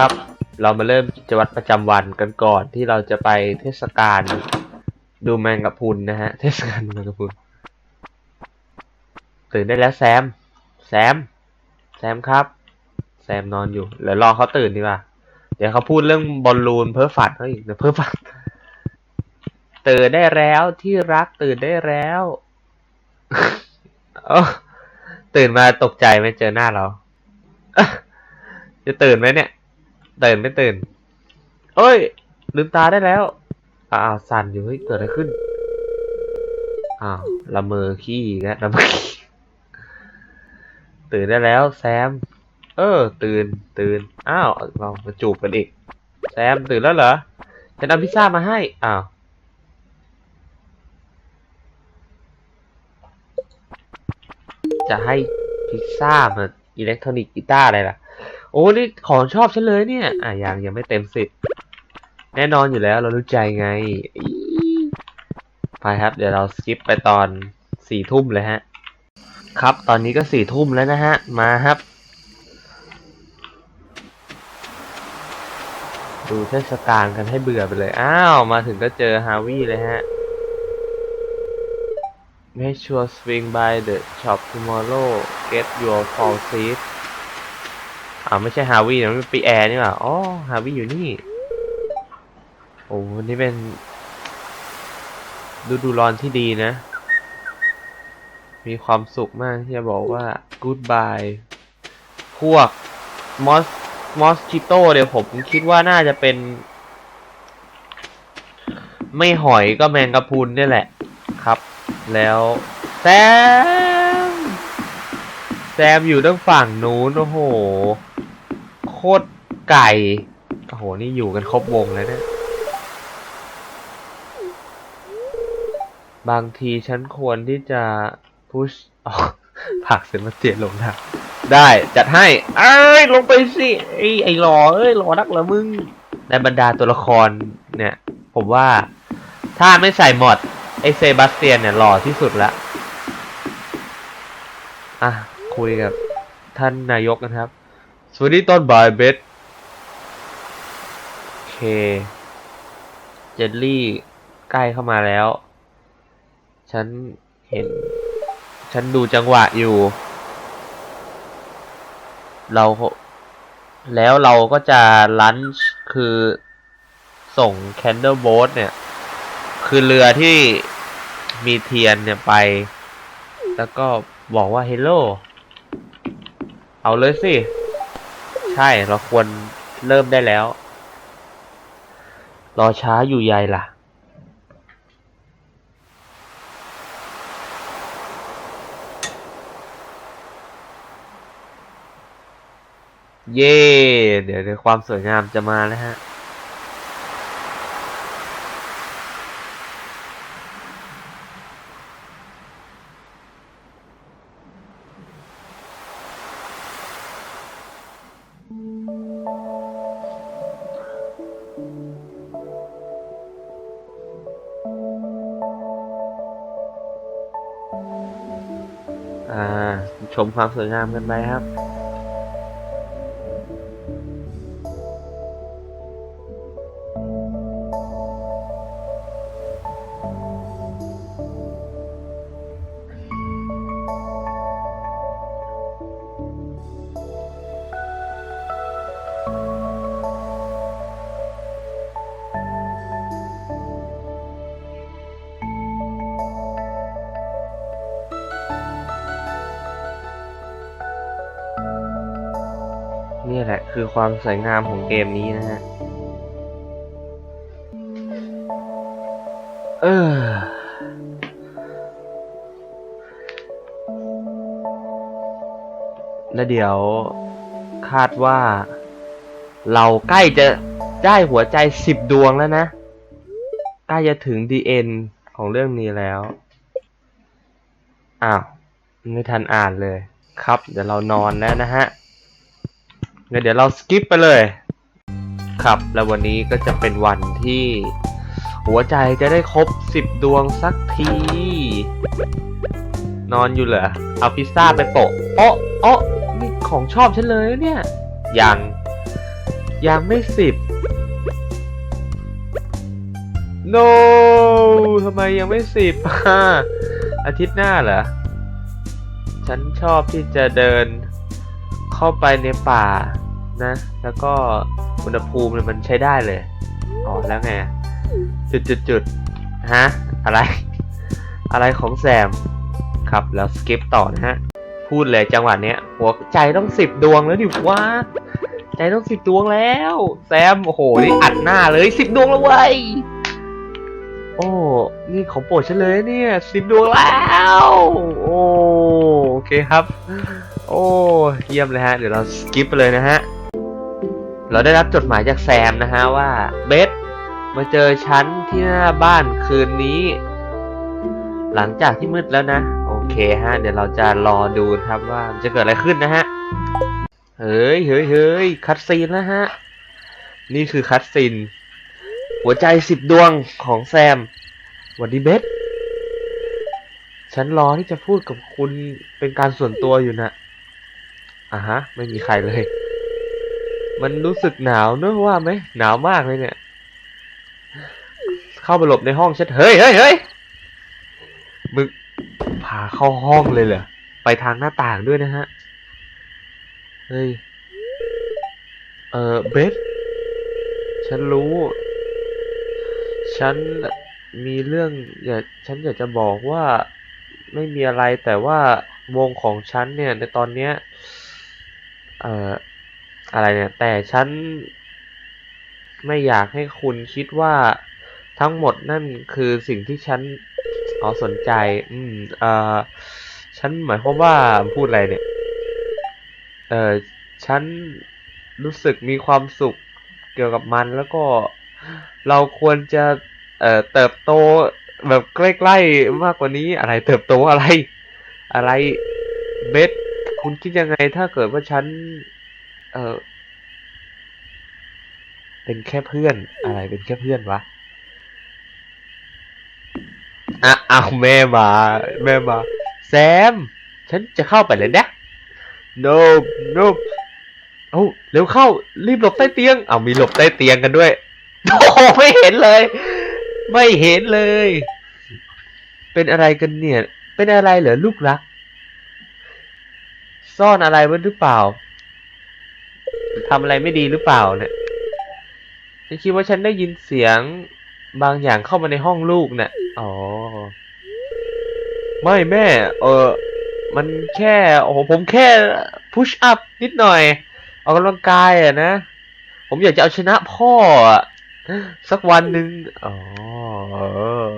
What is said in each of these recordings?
ครับ เรามาเริ่มกิจวัตรประจำวันกันก่อนที่เราจะไปเทศกาลดูแมงกะพรุนนะฮะ เทศกาลดูแมงกะพรุนตื่นได้แล้วแซม แซม แซมครับ แซมนอนอยู่เดี๋ยวรอเขาตื่นดีกว่า เดี๋ยวเขาพูดเรื่องบอลลูนเพ้อฝันเขาอีกเดี๋ยวเพ้อฝันตื่นได้แล้วที่รักตื่นได้แล้วเอ้าตื่นมาตกใจไหมเจอหน้าเรา จะตื่นไหมเนี่ย ตื่นไม่ตื่น เอ้ย ลืมตาได้แล้ว อ้าวสั่นอยู่เฮ้ยเกิดอะไรขึ้น อ้าวละเมอขี้อีกแล้วละเมอขี้ตื่นได้แล้ว แซม เออ ตื่น ตื่น อ้าวเรามาจูบกันอีก แซมตื่นแล้วเหรอฉันเอาพิซซ่ามาให้ อ้าวจะให้พิซซ่ามาอิเล็กทรอนิกส์กีตาร์อะไรล่ะ โอ้นี่ของชอบฉันเลยเนี่ย อะยังยังไม่เต็มสิบแน่นอนอยู่แล้วเรารู้ใจไงไปครับ เดี๋ยวเราสกิปไปตอนสี่ทุ่มเลยฮะ ครับตอนนี้ก็สี่ทุ่มแล้วนะฮะ มาครับ ดูเทศกาลกันให้เบื่อไปเลย อ้าว มาถึงก็เจอฮาวิเลยฮะ Make sure swing by the shop tomorrow get your fall seat อ่าไม่ใช่ฮาวินะมันเป็นปีแอร์นี่หว่าอ๋อฮาวิอยู่นี่ โอ้นี่เป็นฤดูร้อนที่ดีนะ มีความสุขมากที่จะบอกว่า goodbye พวกมอสมอสคิโต้เดี๋ยวผมคิดว่าน่าจะเป็น ไม่หอยก็แมงกะพรุนนี่แหละครับ แล้วแซม แซมอยู่ด้านฝั่งนู้น โอ้โห ตรไก่ โอ้โห นี่อยู่กันครบวงเลยเนี่ย บางทีฉันควรที่จะพุชอ๋อผลักเซนมาเตียนลงทางได้จัดให้ เอ้ย ลงไปสิไอ้ไอ้หลอเอ้ยหลอนักเหรอมึง ในบรรดาตัวละครเนี่ย ผมว่าถ้าไม่ใส่หมดไอเซบาสเตียนเนี่ยหล่อที่สุดละ อะ คุยกับท่านนายกนะครับ สวัสดีตอนบ่ายเบสโอเค เจลลี่ใกล้เข้ามาแล้ว ฉันเห็น ฉันดูจังหวะอยู่ เราแล้วเราก็จะลันช์คือส่งแคนเด l โบ t เนี่ย คือเรือที่มีเทียนเนี่ยไป แล้วก็บอกว่า Hello เอาเลยสิ ใช่เราควรเริ่มได้แล้ว รอช้าอยู่ใหญ่ล่ะ เย่เดี๋ยวเดี๋ยวความสวยงามจะมาแล้วฮะ ชมความสวยงามกันไปครับ ละคือความสวยงามของเกมนี้นะฮะ เออแล้วเดี๋ยวคาดว่า เราใกล้จะได้หัวใจสิบดวงแล้วนะ ใกล้จะถึงดีเอ็นของเรื่องนี้แล้ว อ้าว ไม่ทันอ่านเลย ครับ เดี๋ยวเรานอนแล้วนะฮะ งั้นเดี๋ยวเราสกิปไปเลย ครับ แล้ววันนี้ก็จะเป็นวันที่ หัวใจจะได้ครบสิบดวงสักที นอนอยู่เหรอ เอาพิซซ่าไปโปะโอ้โอ้นี่ของชอบฉันเลยเนี่ย ยัง ยังไม่สิบ no ทำไมยังไม่สิบอาทิตย์หน้าเหรอ ฉันชอบที่จะเดิน เข้าไปในป่านะ แล้วก็อุณหภูมิเนี่ยมันใช้ได้เลย อ๋อ แล้วไง จุดจุดจุดฮะ อะไร อะไรของแซม ครับ แล้วสกิปต่อนะฮะ พูดเลยจังหวะเนี้ย หัวใจต้องสิบดวงแล้วดิวะใจต้องสิบดวงแล้ว แซม โอ้โห นี่อัดหน้าเลยสิบดวงแล้วเว้ย โอ้ นี่ของโปรดฉันเลยเนี่ยสิบดวงแล้ว โอ้โอเคครับ โอ้เยี่ยมเลยฮะ เดี๋ยวเราสกิปไปเลยนะฮะ เราได้รับจดหมายจากแซมนะฮะว่าเบสมาเจอฉันที่หน้าบ้านคืนนี้ หลังจากที่มืดแล้วนะ โอเคฮะ เดี๋ยวเราจะรอดูครับว่าจะเกิดอะไรขึ้นนะฮะ เฮ้ยเฮ้ยเฮ้ยคัดซีนแล้วฮะ นี่คือคัดซีน หัวใจสิบดวงของแซมหวันดีเบสฉันรอที่จะพูดกับคุณเป็นการส่วนตัวอยู่นะอะฮะ ไม่มีใครเลย มันรู้สึกหนาวเนอะว่าไหมหนาวมากเลยเนี่ย เข้าไปหลบในห้องฉันเฮ้ยเฮ้ยเฮ้ยมึงพาเข้าห้องเลยเหรอไปทางหน้าต่างด้วยนะฮะ เฮ้ย เออเบสฉันรู้ ฉันมีเรื่องอยากฉันอยากจะบอกว่าไม่มีอะไรแต่ว่าวงของฉันเนี่ยในตอนเนี้ยเอ่ออะไรเนี่ย แต่ฉันไม่อยากให้คุณคิดว่าทั้งหมดนั่นคือสิ่งที่ฉันอ๋อสนใจ อืมเอ่อฉันหมายความว่าพูดอะไรเนี่ย เอ่อฉันรู้สึกมีความสุขเกี่ยวกับมันแล้วก็ เราควรจะ เอ่อเติบโตแบบใกล้ๆมากกว่านี้อะไรเติบโตอะไร อะไรเบสคุณคิดยังไงถ้าเกิดว่าฉัน เออเป็นแค่เพื่อน อะไรเป็นแค่เพื่อนวะอะอ้าวแม่มา แม่มา แซม ฉันจะเข้าไปเลยนะ no no เอ้าเร็วเข้ารีบหลบใต้เตียง เอามีหลบใต้เตียงกันด้วย โอ้โหไม่เห็นเลย ไม่เห็นเลย เป็นอะไรกันเนี่ย เป็นอะไรเหรอลูกรัก ซ่อนอะไรไว้หรือเปล่าทำอะไรไม่ดีหรือเปล่าเนี่ยฉันคิดว่าฉันได้ยินเสียงบางอย่างเข้ามาในห้องลูกเนี่ยอ๋อ ไม่แม่ เออ มันแค่ โอ้โห ผมแค่พุชอัพนิดหน่อย ออกกำลังกายอะนะ ผมอยากจะเอาชนะพ่ออะ สักวันหนึ่งอ๋อเออ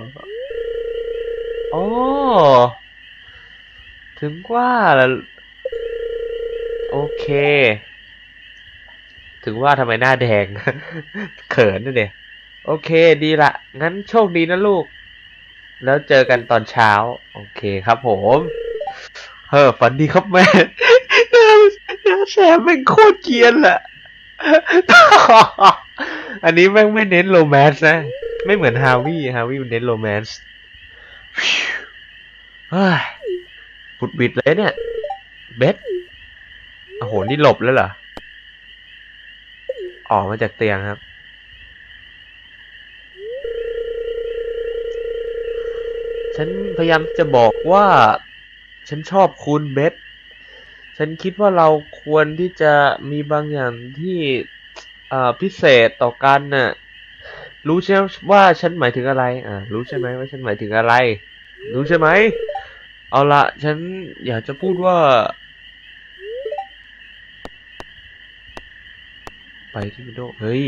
อ๋อถึงว่าล่ะโอเค ถึงว่าทำไมหน้าแดง เขินนะเนี่ยโอเคดีละ งั้นโชคดีนะลูก แล้วเจอกันตอนเช้า โอเคครับผม เฮ้อฝันดีครับแม่แซมแม่งโคตรเกียนแหละ อันนี้แม่งไม่เน้นโรแมนต์นะ ไม่เหมือนฮาวิฮาวิมันเน้นโรแมนต์เฮ้ยปุดบิดเลยเนี่ย เบสโอ้โห นี่หลบแล้วเหรอ ออกมาจากเตียงครับ ฉันพยายามจะบอกว่า ฉันชอบคุณเบสฉันคิดว่าเราควรที่จะมีบางอย่างที่ อ่อพิเศษต่อกันน่ะ รู้ใช่ไหมว่าฉันหมายถึงอะไร อ่า รู้ใช่ไหมว่าฉันหมายถึงอะไร รู้ใช่ไหม เอาละฉันอยากจะพูดว่า ไปที่วินโดว์เฮ้ย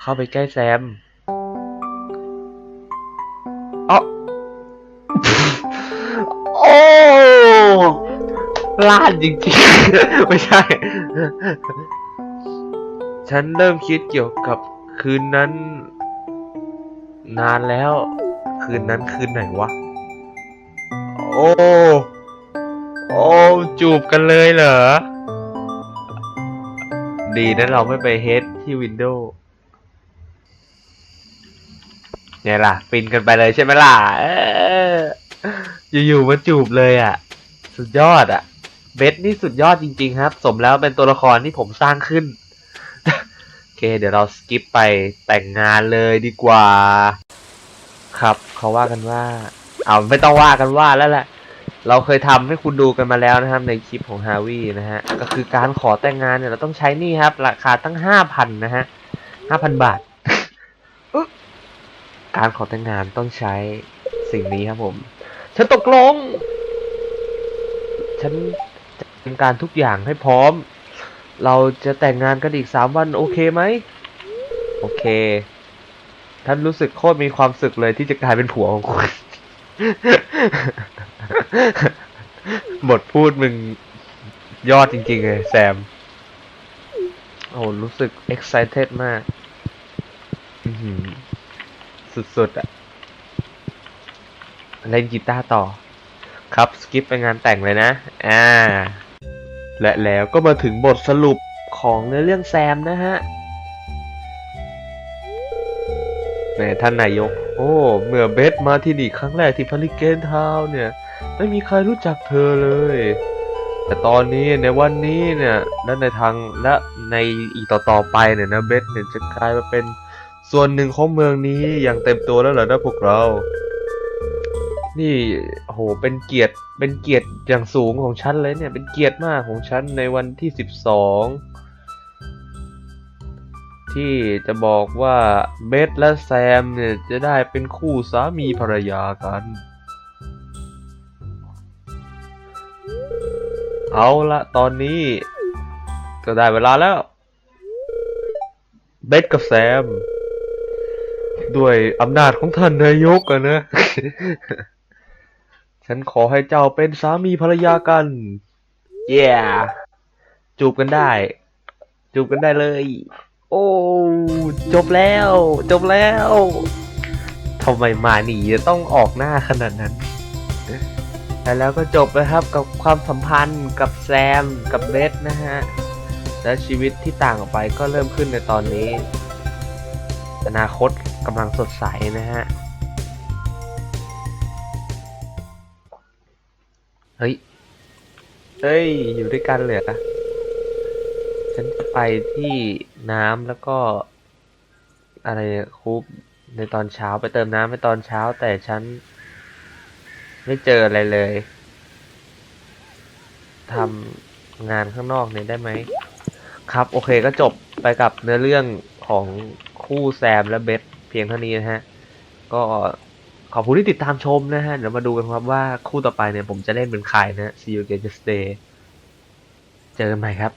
เข้าไปใกล้แซมเอ๋อโอ้ลาดจริงๆ ไม่ใช่ ฉันเริ่มคิดเกี่ยวกับคืนนั้น นานแล้ว คืนนั้นคืนไหนวะ โอ้ โอ้ จูบกันเลยเหรอ ดีนะเราไม่ไปเฮดที่วินโดว์ไงล่ะ ฟินกันไปเลยใช่ไหมล่ะอออยู่ๆมาจูบเลยอะ สุดยอดอะ เบสนี่สุดยอดจริง ๆ ครับ สมแล้วเป็นตัวละครที่ผมสร้างขึ้น เดี๋ยวเราสกิปไปแต่งงานเลยดีกว่า ครับเขาว่ากันว่าเอาไม่ต้องว่ากันว่าแล้วแหละ เราเคยทำให้คุณดูกันมาแล้วนะครับในคลิปของฮาวินะฮะ ก็คือการขอแต่งงานเนี่ยเราต้องใช้นี่ครับ ราคาตั้งห้าพันนะฮะห้าพันบาท การขอแต่งงานต้องใช้สิ่งนี้ครับผม ฉันตกลง ฉันจะทำการทุกอย่างให้พร้อม เราจะแต่งงานกันอีกสามวันโอเคไหม โอเค ท่านรู้สึกโคตรมีความสุขเลยที่จะกลายเป็นผัวของคุณ บทพูดมึงยอดจริง ๆ เลยแซม โอ้รู้สึก excited มาก สุด ๆอะเล่นกีตาร์ต่อ ครับ สกิปไปงานแต่งเลยนะ อ่า และแล้วก็มาถึงบทสรุปของในเรื่องแซมนะฮะแหมท่านนายก โอ้ เมื่อเบสมาที่นี่ครั้งแรกที่พาริเกนทาวเนี่ย ไม่มีใครรู้จักเธอเลย แต่ตอนนี้ในวันนี้เนี่ยและในทางและในอีกต่อๆไปเนี่ยนะเบสเนี่ยจะกลายมาเป็นส่วนหนึ่งของเมืองนี้อย่างเต็มตัวแล้วเหรอนะพวกเรา นี่โหเป็นเกียรติเป็นเกียรติอย่างสูงของฉันเลยเนี่ย เป็นเกียรติมากของฉันในวันที่สิบสองที่จะบอกว่าเบสและแซมเนี่ยจะได้เป็นคู่สามีภรรยากัน เอาละตอนนี้ ก็ได้เวลาแล้วเบสกับแซม ด้วยอำนาจของท่านนายกอะนะ ฉันขอให้เจ้าเป็นสามีภรรยากัน เย้จูบกันได้ จูบกันได้เลย โอ้ จบแล้ว จบแล้วทำไมมาหนีจะต้องออกหน้าขนาดนั้นแต่แล้วก็จบนะครับกับความสัมพันธ์กับแซมกับเบสนะฮะ และชีวิตที่ต่างออกไปก็เริ่มขึ้นในตอนนี้ อนาคตกำลังสดใสนะฮะ เฮ้ย เฮ้ย อยู่ด้วยกันเลยเหรอฉันจะไปที่น้ำแล้วก็ อะไรคูปในตอนเช้าไปเติมน้ำในตอนเช้า แต่ฉัน ไม่เจออะไรเลยทำงานข้างนอกเนี่ยได้ไหม ครับ โอเคก็จบไปกับเนื้อเรื่องของคู่แซมและเบสเพียงเท่านี้นะฮะ ก็ ขอบคุณที่ติดตามชมนะฮะ เดี๋ยวมาดูกันครับว่าคู่ต่อไปเนี่ยผมจะเล่นเป็นใครนะ See you again just stay เจอกันใหม่ครับ